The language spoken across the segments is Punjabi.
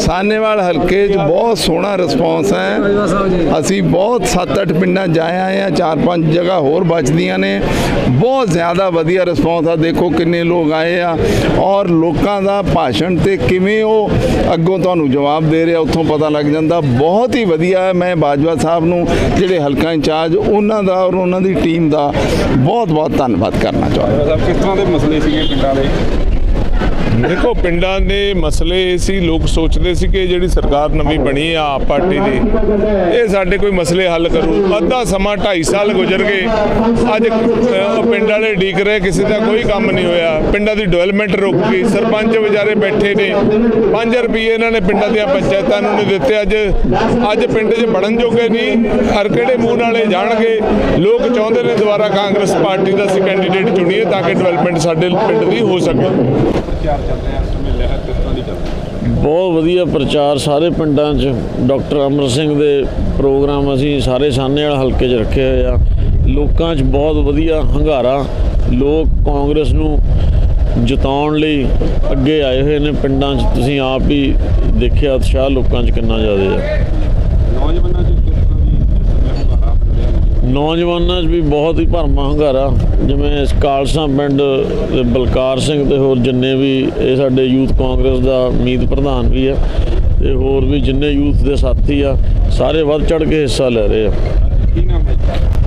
ਸਾਨੇਵਾਲ ਹਲਕੇ 'ਚ ਬਹੁਤ ਸੋਹਣਾ ਰਿਸਪੌਂਸ ਹੈ। ਅਸੀਂ ਬਹੁਤ 7-8 ਪਿੰਡਾਂ ਜਾਏ ਆਏ ਆ ਚਾਰ ਪੰਜ ਜਗ੍ਹਾ ਹੋਰ ਬਚਦੀਆਂ ਨੇ। ਬਹੁਤ ਜ਼ਿਆਦਾ ਵਧੀਆ ਰਿਸਪੌਂਸ ਆ। ਦੇਖੋ ਕਿੰਨੇ ਲੋਕ ਆਏ ਆ ਔਰ ਲੋਕਾਂ ਦਾ ਭਾਸ਼ਣ ਤੇ ਕਿਵੇਂ ਉਹ ਅੱਗੋਂ ਤੁਹਾਨੂੰ ਜਵਾਬ ਦੇ ਰਿਹਾ, ਉੱਥੋਂ ਪਤਾ ਲੱਗ ਜਾਂਦਾ। ਬਹੁਤ ਹੀ ਵਧੀਆ ਮੈਂ ਬਾਜਵਾ ਸਾਹਿਬ ਨੂੰ, ਜਿਹੜੇ ਹਲਕਾ ਇੰਚਾਰਜ, ਉਹਨਾਂ ਦਾ ਔਰ ਉਹਨਾਂ ਦੀ ਟੀਮ ਦਾ ਬਹੁਤ ਬਹੁਤ ਧੰਨਵਾਦ ਕਰਨਾ ਚਾਹੁੰਦਾ। ਕਿਸ ਤਰ੍ਹਾਂ ਦੇ ਮਸਲੇ ਸੀਗੇ ਪਿੰਡਾਂ ਦੇ? ਦੇਖੋ ਪਿੰਡਾਂ ਦੇ ਮਸਲੇ ਇਹ ਸੀ ਲੋਕ ਸੋਚਦੇ ਸੀ ਕਿ ਜਿਹੜੀ ਸਰਕਾਰ ਨਵੀਂ ਬਣੀ ਆ ਆਪ ਪਾਰਟੀ ਦੀ ਇਹ ਸਾਡੇ ਕੋਈ ਮਸਲੇ ਹੱਲ ਕਰੂ। ਅੱਧਾ ਸਮਾਂ 2.5 ਸਾਲ ਗੁਜ਼ਰ ਗਏ। ਅੱਜ ਅਹ, ਪਿੰਡ ਵਾਲੇ ਡੀਕ ਰਹੇ ਕਿਸੇ ਦਾ ਕੋਈ ਕੰਮ ਨਹੀਂ ਹੋਇਆ। ਪਿੰਡਾਂ ਦੀ ਡਿਵੈਲਪਮੈਂਟ ਰੁਕ ਗਈ। ਸਰਪੰਚ ਵਿਚਾਰੇ ਬੈਠੇ ਨੇ। 5 ਰੁਪਏ ਇਹਨਾਂ ਨੇ ਪਿੰਡਾਂ ਦੀਆਂ ਪੰਚਾਇਤਾਂ ਨੂੰ ਨਹੀਂ ਦਿੱਤੇ। ਅੱਜ ਅੱਜ ਪਿੰਡ 'ਚ ਬੜਨ ਜੋਗੇ ਨਹੀਂ। ਹਰ ਕਿਹੜੇ ਮੂੰਹ ਨਾਲੇ ਜਾਣਗੇ। ਲੋਕ ਚਾਹੁੰਦੇ ਨੇ ਦੁਬਾਰਾ ਕਾਂਗਰਸ ਪਾਰਟੀ ਦਾ ਅਸੀਂ ਕੈਂਡੀਡੇਟ ਚੁਣੀਏ ਤਾਂ ਕਿ ਡਿਵੈਲਪਮੈਂਟ ਸਾਡੇ ਪਿੰਡ ਦੀ ਹੋ ਸਕੇ ਚੱਲ ਰਿਹਾ ਇਸ ਸਮੇਂ ਲਹਿਰ ਕਿਸ ਤਰ੍ਹਾਂ ਦੀ ਚੱਲ ਰਹੀ ਬਹੁਤ ਵਧੀਆ ਪ੍ਰਚਾਰ ਸਾਰੇ ਪਿੰਡਾਂ 'ਚ। ਡਾਕਟਰ ਅਮਰ ਸਿੰਘ ਦੇ ਪ੍ਰੋਗਰਾਮ ਅਸੀਂ ਸਾਰੇ ਸਾਹਨੇ ਵਾਲਾ ਹਲਕੇ 'ਚ ਰੱਖੇ ਹੋਏ ਆ। ਲੋਕਾਂ 'ਚ ਬਹੁਤ ਵਧੀਆ ਹੰਗਾਰਾ। ਲੋਕ ਕਾਂਗਰਸ ਨੂੰ ਜਿਤਾਉਣ ਲਈ ਅੱਗੇ ਆਏ ਹੋਏ ਨੇ ਪਿੰਡਾਂ 'ਚ। ਤੁਸੀਂ ਆਪ ਹੀ ਦੇਖਿਆ, ਉਤਸ਼ਾਹ ਲੋਕਾਂ 'ਚ ਕਿੰਨਾ ਜ਼ਿਆਦਾ ਹੈ ਨੌਜਵਾਨਾਂ ਚ ਕਿਸ ਤਰ੍ਹਾਂ ਦੀ ਇਸ ਸਮੇਂ ਹੁੰਗਾਰਾ ਪਿੰਡਿਆਂ ਨੂੰ ਨੌਜਵਾਨਾਂ 'ਚ ਵੀ ਬਹੁਤ ਹੀ ਭਰਮਾ ਹੰਗਾਰਾ ਜਿਵੇਂ ਇਸ ਕਾਲਸਾ ਪਿੰਡ ਦੇ ਬਲਕਾਰ ਸਿੰਘ ਤੇ ਹੋਰ ਜਿੰਨੇ ਵੀ ਇਹ ਸਾਡੇ ਯੂਥ ਕਾਂਗਰਸ ਦਾ ਮੀਤ ਪ੍ਰਧਾਨ ਵੀ ਆ ਤੇ ਹੋਰ ਵੀ ਜਿੰਨੇ ਯੂਥ ਦੇ ਸਾਥੀ ਆ ਸਾਰੇ ਵੱਧ ਚੜ ਕੇ ਹਿੱਸਾ ਲੈ ਰਹੇ ਆ। ਕੀ ਨਾਮ ਹੈ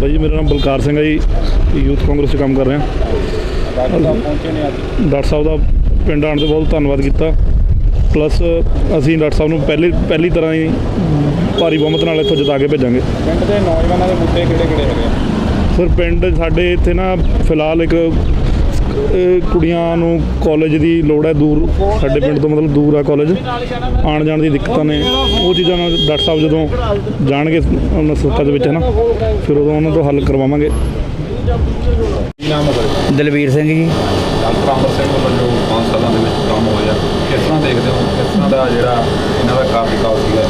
ਜੀ? ਮੇਰਾ ਨਾਮ ਬਲਕਾਰ ਸਿੰਘ ਹੈ ਜੀ। ਯੂਥ ਕਾਂਗਰਸ 'ਚ ਕੰਮ ਕਰ ਰਿਹਾ। ਡਾਕਟਰ ਸਾਹਿਬ ਪਹੁੰਚੇ ਨੇ ਅੱਜ। ਡਾਕਟਰ ਸਾਹਿਬ ਦਾ ਪਿੰਡ ਆਉਣ ਤੇ ਬਹੁਤ ਧੰਨਵਾਦ ਕੀਤਾ। ਪਲੱਸ ਅਸੀਂ ਡਾਕਟਰ ਸਾਹਿਬ ਨੂੰ ਪਹਿਲੀ ਪਹਿਲੀ ਤਰ੍ਹਾਂ ਹੀ ਭਾਰੀ ਬਹੁਮਤ ਨਾਲ ਇੱਥੋਂ ਜਿਤਾ ਕੇ ਭੇਜਾਂਗੇ। ਪਿੰਡ ਦੇ ਨੌਜਵਾਨਾਂ ਦੇ ਮੁੱਦੇ ਕਿਹੜੇ ਕਿਹੜੇ ਹੈਗੇ ਆ? ਸਰ ਪਿੰਡ ਸਾਡੇ ਇੱਥੇ ਨਾ ਫਿਲਹਾਲ ਇੱਕ ਕੁੜੀਆਂ ਨੂੰ ਕਾਲਜ ਦੀ ਲੋੜ ਹੈ ਦੂਰ ਸਾਡੇ ਪਿੰਡ ਤੋਂ ਮਤਲਬ ਦੂਰ ਆ ਕਾਲਜ ਆਉਣ ਜਾਣ ਦੀ ਦਿੱਕਤਾਂ ਨੇ। ਉਹ ਚੀਜ਼ਾਂ ਨਾਲ ਡਾਕਟਰ ਸਾਹਿਬ ਜਦੋਂ ਜਾਣਗੇ ਉਹਨਾਂ ਸੱਤਾ ਦੇ ਵਿੱਚ ਹੈ ਨਾ ਫਿਰ ਉਦੋਂ ਉਹਨਾਂ ਤੋਂ ਹੱਲ ਕਰਵਾਵਾਂਗੇ? ਦਲਵੀਰ ਸਿੰਘ ਜੀ। ਡਾਕਟਰ ਅਮਰ ਸਿੰਘ ਵੱਲੋਂ ਜੋ 5 ਸਾਲਾਂ ਦੇ ਵਿੱਚ ਕੰਮ ਹੋਇਆ। ਦੇਖਦੇ ਹੋ? ਕਿਸ ਤਰ੍ਹਾਂ ਦਾ ਜਿਹੜਾ ਇਹਨਾਂ ਦਾ ਕਾਰਜਕਾਲ ਸੀਗਾ?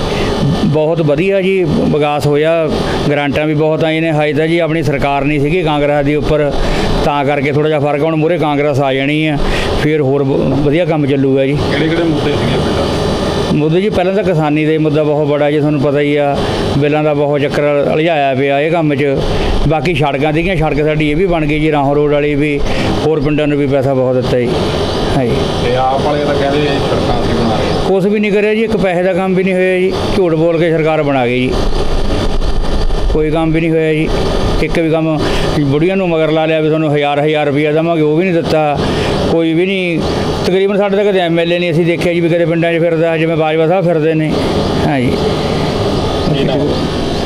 ਬਹੁਤ ਵਧੀਆ ਜੀ ਵਿਕਾਸ ਹੋਇਆ। ਗ੍ਰਾਂਟਾਂ ਵੀ ਬਹੁਤ ਆਈਆਂ ਨੇ। ਹਜੇ ਤਾਂ ਜੀ ਆਪਣੀ ਸਰਕਾਰ ਨਹੀਂ ਸੀਗੀ ਕਾਂਗਰਸ ਦੀ ਉੱਪਰ। ਤਾਂ ਕਰਕੇ ਥੋੜਾ ਜਿਹਾ ਫ਼ਰਕ ਹੁਣ ਮੂਰੇ ਕਾਂਗਰਸ ਆ ਜਾਣੀ ਆ। ਫਿਰ ਹੋਰ ਵਧੀਆ ਕੰਮ ਚੱਲੂਗਾ ਜੀ। ਕਿਹੜੇ ਕਿਹੜੇ ਮੁੱਦੇ ਸੀਗੇ ਪਿੰਡਾਂ ਮੁੱਦੇ ਜੀ ਪਹਿਲਾਂ ਤਾਂ ਕਿਸਾਨੀ ਦਾ ਹੀ ਮੁੱਦਾ ਬਹੁਤ ਬੜਾ ਜੀ ਤੁਹਾਨੂੰ ਪਤਾ ਹੀ ਆ। ਬਿੱਲਾਂ ਦਾ ਬਹੁਤ ਚੱਕਰ ਅਲਝਾਇਆ ਪਿਆ ਇਹ ਕੰਮ 'ਚ। ਬਾਕੀ ਸੜਕਾਂ ਦੀਗੀਆਂ ਸੜਕ ਸਾਡੀ ਇਹ ਵੀ ਬਣ ਗਈ ਜੀ ਰਾਹੋਂ ਰੋਡ ਵਾਲੀ ਵੀ। ਹੋਰ ਪਿੰਡਾਂ ਨੂੰ ਵੀ ਪੈਸਾ ਬਹੁਤ ਦਿੱਤਾ ਜੀ। ਹਾਂਜੀ। ਤੇ ਆਪ ਵਾਲੇ ਤਾਂ ਕਹਿੰਦੇ ਸੜਕਾਂ ਅਸੀਂ ਬਣਾ ਰਹੇ ਹਾਂ। ਕੁਛ ਵੀ ਨਹੀਂ ਕਰਿਆ ਜੀ ਇੱਕ ਪੈਸੇ ਦਾ ਕੰਮ ਵੀ ਨਹੀਂ ਹੋਇਆ ਜੀ ਝੂਠ ਬੋਲ ਕੇ ਸਰਕਾਰ ਬਣਾ ਗਈ ਜੀ। ਕੋਈ ਕੰਮ ਵੀ ਨਹੀਂ ਹੋਇਆ ਜੀ ਇੱਕ ਵੀ ਕੰਮ ਬੁੜੀਆਂ ਨੂੰ ਮਗਰ ਲਾ ਲਿਆ ਵੀ ਤੁਹਾਨੂੰ ਹਜ਼ਾਰ ਹਜ਼ਾਰ ਰੁਪਈਆ ਦੇਵਾਂਗੇ ਉਹ ਵੀ ਨਹੀਂ ਦਿੱਤਾ। ਕੋਈ ਵੀ ਨਹੀਂ ਤਕਰੀਬਨ ਸਾਡੇ ਤਾਂ ਕਦੇ ਐਮਐਲਏ ਨਹੀਂ ਅਸੀਂ ਦੇਖਿਆ ਜੀ ਵੀ ਕਦੇ ਪਿੰਡਾਂ 'ਚ ਫਿਰਦਾ ਜਿਵੇਂ ਬਾਜਵਾ ਸਾਹਿਬ ਫਿਰਦੇ ਨੇ। ਹਾਂਜੀ।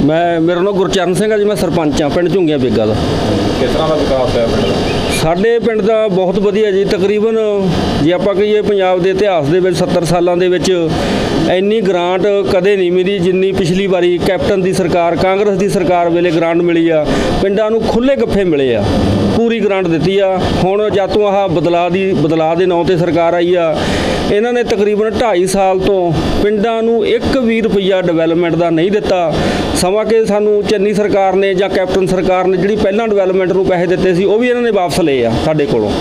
ਮੈਂ ਮੇਰਾ ਨਾਮ ਗੁਰਚਰਨ ਸਿੰਘ ਹੈ ਜੀ ਮੈਂ ਸਰਪੰਚ ਹਾਂ ਪਿੰਡ ਝੁੰਗੀਆਂ ਬੇਗਾ ਦਾ। ਕਿਸ ਤਰ੍ਹਾਂ ਦਾ ਵਿਕਾਸ ਹੋਇਆ ਪਿੰਡ ਦਾ? ਸਾਡੇ ਪਿੰਡ ਦਾ ਬਹੁਤ ਵਧੀਆ ਜੀ, ਤਕਰੀਬਨ ਜੇ ਆਪਾਂ ਕਹੀਏ ਪੰਜਾਬ ਦੇ ਇਤਿਹਾਸ ਦੇ ਵਿੱਚ 70 ਸਾਲਾਂ ਦੇ ਵਿੱਚ ਇੰਨੀ ਗ੍ਰਾਂਟ ਕਦੇ ਨਹੀਂ ਮਿਲੀ ਜਿੰਨੀ ਪਿਛਲੀ ਵਾਰੀ ਕੈਪਟਨ ਦੀ ਸਰਕਾਰ, ਕਾਂਗਰਸ ਦੀ ਸਰਕਾਰ ਵੇਲੇ ਗ੍ਰਾਂਟ ਮਿਲੀ ਆ। ਪਿੰਡਾਂ ਨੂੰ ਖੁੱਲੇ ਗੱਫੇ ਮਿਲੇ ਆ। ਪੂਰੀ ਗ੍ਰਾਂਟ ਦਿੱਤੀ ਆ। ਹੁਣ ਜਦ ਤੋਂ ਆਹ ਬਦਲਾਅ ਦੀ ਬਦਲਾਅ ਦੇ ਨਾਂ ਤੇ ਸਰਕਾਰ ਆਈ ਆ, ਇਹਨਾਂ ਨੇ ਤਕਰੀਬਨ 2.5 ਸਾਲ ਤੋਂ ਪਿੰਡਾਂ ਨੂੰ ਇੱਕ ਵੀ ਰੁਪਈਆ ਡਿਵੈਲਪਮੈਂਟ ਦਾ ਨਹੀਂ ਦਿੱਤਾ। ਸਮਾਂ ਕਿ ਸਾਨੂੰ ਚੰਨੀ ਸਰਕਾਰ ਨੇ ਜਾਂ ਕੈਪਟਨ ਸਰਕਾਰ ਨੇ ਜਿਹੜੀ ਪਹਿਲਾਂ ਡਿਵੈਲਪਮੈਂਟ ਨੂੰ ਪੈਸੇ ਦਿੱਤੇ ਸੀ, ਉਹ ਵੀ ਇਹਨਾਂ ਨੇ ਵਾਪਸ ਲਏ ਆ ਸਾਡੇ ਕੋਲੋਂ।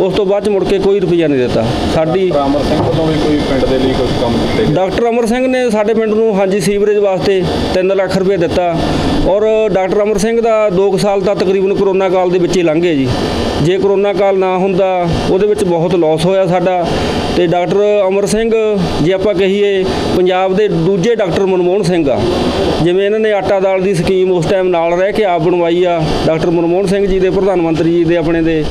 ਉਸ ਤੋਂ ਬਾਅਦ ਚ ਮੁੜ ਕੇ ਕੋਈ ਰੁਪਈਆ ਨਹੀਂ ਦਿੱਤਾ। ਸਾਡੀ ਡਾਕਟਰ ਅਮਰ ਸਿੰਘ ਵੱਲੋਂ ਵੀ ਕੋਈ ਪਿੰਡ ਦੇ ਲਈ ਕੁਝ ਕੰਮ ਕੀਤੇ ਗਏ? ਡਾਕਟਰ ਅਮਰ ਸਿੰਘ ਨੇ ਸਾਡੇ ਪਿੰਡ ਨੂੰ ਹਾਂਜੀ ਸੀਵਰੇਜ ਵਾਸਤੇ 3 ਲੱਖ ਰੁਪਏ ਦਿੱਤਾ। ਔਰ ਡਾਕਟਰ ਅਮਰ ਸਿੰਘ ਦਾ 2 ਸਾਲ ਤਾਂ ਤਕਰੀਬਨ ਕਰੋਨਾ ਕਾਲ ਦੇ ਵਿੱਚ ਹੀ ਲੰਘ ਜੀ। ਜੇ ਕਰੋਨਾ ਕਾਲ ਨਾ ਹੁੰਦਾ ਉਹਦੇ ਵਿੱਚ ਬਹੁਤ ਲਾਸ ਹੋਇਆ ਸਾਡਾ। ਤੇ ਡਾਕਟਰ ਅਮਰ ਸਿੰਘ ਜੇ ਆਪਾਂ ਕਹੀਏ ਪੰਜਾਬ ਦੇ ਦੂਜੇ ਡਾਕਟਰ ਮਨਮੋਹਨ ਸਿੰਘ ਆ ਜਿਵੇਂ ਇਹਨਾਂ ਨੇ ਆਟਾ ਦਾਲ ਦੀ ਸਕੀਮ ਉਸ ਟਾਈਮ ਨਾਲ ਰਹਿ ਕੇ ਆਪ ਬਣਵਾਈ ਆ। ਡਾਕਟਰ ਮਨਮੋਹਨ ਸਿੰਘ ਜੀ ਦੇ ਪ੍ਰਧਾਨ ਮੰਤਰੀ ਜੀ ਦੇ ਆਪਣੇ ਦੇ।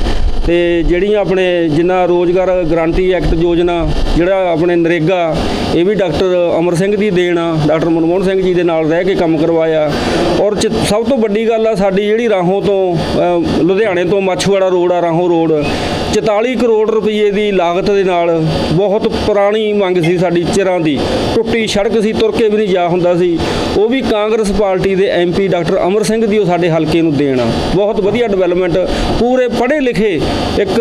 ਤੇ ਜਿਹੜੀਆਂ ਆਪਣੇ ਜਿੰਨਾ ਰੋਜ਼ਗਾਰ ਗਰੰਟੀ ਐਕਟ ਯੋਜਨਾ ਜਿਹੜਾ ਆਪਣੇ ਨਰੇਗਾ, ਇਹ ਵੀ ਡਾਕਟਰ ਅਮਰ ਸਿੰਘ ਦੀ ਦੇਣ ਆ, ਡਾਕਟਰ ਮਨਮੋਹਨ ਸਿੰਘ ਜੀ ਦੇ ਨਾਲ ਰਹਿ ਕੇ ਕੰਮ ਕਰਵਾਇਆ। ਔਰ ਚ- ਸਭ ਤੋਂ ਵੱਡੀ ਗੱਲ ਆ ਸਾਡੀ ਜਿਹੜੀ ਰਾਹੋਂ ਤੋਂ ਲੁਧਿਆਣੇ ਤੋਂ ਮੱਛੂਵਾੜਾ ਰੋਡ ਆ, ਰਾਹੋਂ ਰੋਡ 44 ਕਰੋੜ ਰੁਪਏ ਦੀ ਲਾਗਤ ਦੇ ਨਾਲ ਬਹੁਤ ਪੁਰਾਣੀ ਮੰਗ ਸੀ ਸਾਡੀ ਚਿਰਾਂ ਦੀ। ਟੁੱਟੀ ਸੜਕ ਸੀ, ਤੁਰ ਕੇ ਵੀ ਨਹੀਂ ਜਾ ਹੁੰਦਾ ਸੀ। ਉਹ ਵੀ ਕਾਂਗਰਸ ਪਾਰਟੀ ਦੇ ਐਮਪੀ ਡਾਕਟਰ ਅਮਰ ਸਿੰਘ ਦੀ ਉਹ ਸਾਡੇ ਹਲਕੇ ਨੂੰ ਦੇਣ ਆ। ਬਹੁਤ ਵਧੀਆ ਡਿਵੈਲਪਮੈਂਟ, ਪੂਰੇ ਪੜ੍ਹੇ ਲਿਖੇ ਇੱਕ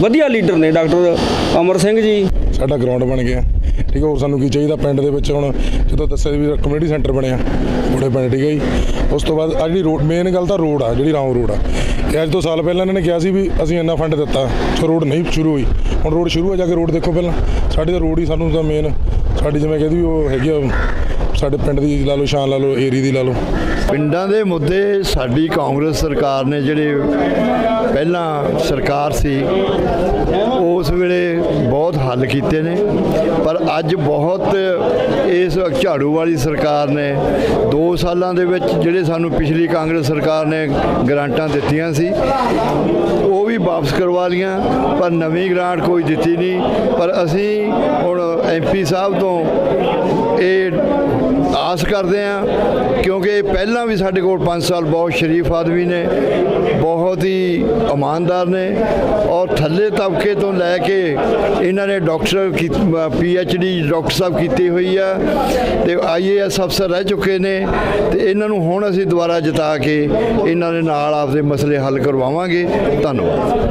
ਵਧੀਆ ਲੀਡਰ ਨੇ ਡਾਕਟਰ ਅਮਰ ਸਿੰਘ ਜੀ। ਸਾਡਾ ਗਰਾਊਂਡ ਬਣ ਗਿਆ। ਠੀਕ ਹੈ ਹੋਰ ਸਾਨੂੰ ਕੀ ਚਾਹੀਦਾ? ਪਿੰਡ ਦੇ ਵਿੱਚ ਹੁਣ ਜਦੋਂ ਦੱਸਿਆ ਵੀ ਕਮਿਊਨਿਟੀ ਸੈਂਟਰ ਬਣਿਆ, ਬੜੇ ਪਿੰਡ ਠੀਕ ਹੈ ਜੀ। ਉਸ ਤੋਂ ਬਾਅਦ ਆ ਜਿਹੜੀ ਰੋਡ ਮੇਨ ਗੱਲ ਤਾਂ ਰੋਡ ਆ, ਜਿਹੜੀ ਰਾਮ ਰੋਡ ਆ। ਇਹ ਅੱਜ ਤੋਂ ਸਾਲ ਪਹਿਲਾਂ ਇਹਨਾਂ ਨੇ ਕਿਹਾ ਸੀ ਵੀ ਅਸੀਂ ਇੰਨਾ ਫੰਡ ਦਿੱਤਾ ਸੋ ਰੋਡ ਨਹੀਂ ਸ਼ੁਰੂ ਹੋਈ। ਹੁਣ ਰੋਡ ਸ਼ੁਰੂ ਹੋ ਜਾ ਕੇ ਰੋਡ ਦੇਖੋ ਪਹਿਲਾਂ। ਸਾਡੀ ਤਾਂ ਰੋਡ ਹੀ ਸਾਨੂੰ ਤਾਂ ਮੇਨ ਸਾਡੀ ਜਿਵੇਂ ਕਹਿੰਦੀ ਵੀ ਉਹ ਹੈਗੀ ਆ ਸਾਡੇ ਪਿੰਡ ਦੀ ਲਾ ਲਓ, ਸ਼ਾਨ ਲਾ ਲਓ ਏਰੀਆ ਦੀ ਲਾ ਲਓ। ਪਿੰਡਾਂ ਦੇ ਮੁੱਦੇ ਸਾਡੀ ਕਾਂਗਰਸ ਸਰਕਾਰ ਨੇ ਜਿਹੜੇ ਪਹਿਲਾਂ ਸਰਕਾਰ ਸੀ, ਉਹ ਵੇਲੇ ਬਹੁਤ ਹੱਲ ਕੀਤੇ ਨੇ, ਪਰ ਅੱਜ ਬਹੁਤ ਇਸ ਝਾੜੂ ਵਾਲੀ ਸਰਕਾਰ ਨੇ 2 ਸਾਲਾਂ ਦੇ ਵਿੱਚ ਜਿਹੜੇ ਸਾਨੂੰ ਪਿਛਲੀ ਕਾਂਗਰਸ ਸਰਕਾਰ ਨੇ ਗ੍ਰਾਂਟਾਂ ਦਿੱਤੀਆਂ ਸੀ, ਉਹ ਵੀ ਵਾਪਸ ਕਰਵਾ ਲੀਆਂ ਪਰ ਨਵੀਂ ਗ੍ਰਾਂਟ ਕੋਈ ਦਿੱਤੀ ਨਹੀਂ, ਪਰ ਅਸੀਂ ਹੁਣ ਐਮਪੀ ਸਾਹਿਬ ਤੋਂ ਇਹ ਆਸ ਕਰਦੇ ਆ ਕਿਉਂਕਿ ਪਹਿਲਾਂ ਵੀ ਸਾਡੇ ਕੋਲ 5 ਸਾਲ ਬਹੁਤ ਸ਼ਰੀਫ ਆਦਮੀ ਨੇ, ਬਹੁਤ ਹੀ ਇਮਾਨਦਾਰ ਨੇ ਔਰ ਥੱਲੇ ਤਬਕੇ ਤੋਂ ਲੈ ਕੇ ਇਹਨਾਂ ਨੇ doctor P H D doctor ਸਾਹਿਬ ਕੀਤੀ ਹੋਈ ਆ ਤੇ ਆਈਏਐਸ ਅਫਸਰ ਰਹਿ ਚੁੱਕੇ ਨੇ ਤੇ ਇਹਨਾਂ ਨੂੰ ਹੁਣ ਅਸੀਂ ਦੁਬਾਰਾ ਜਿਤਾ ਕੇ ਇਹਨਾਂ ਦੇ ਨਾਲ ਆਪਦੇ ਮਸਲੇ ਹੱਲ ਕਰਵਾਵਾਂਗੇ। ਧੰਨਵਾਦ।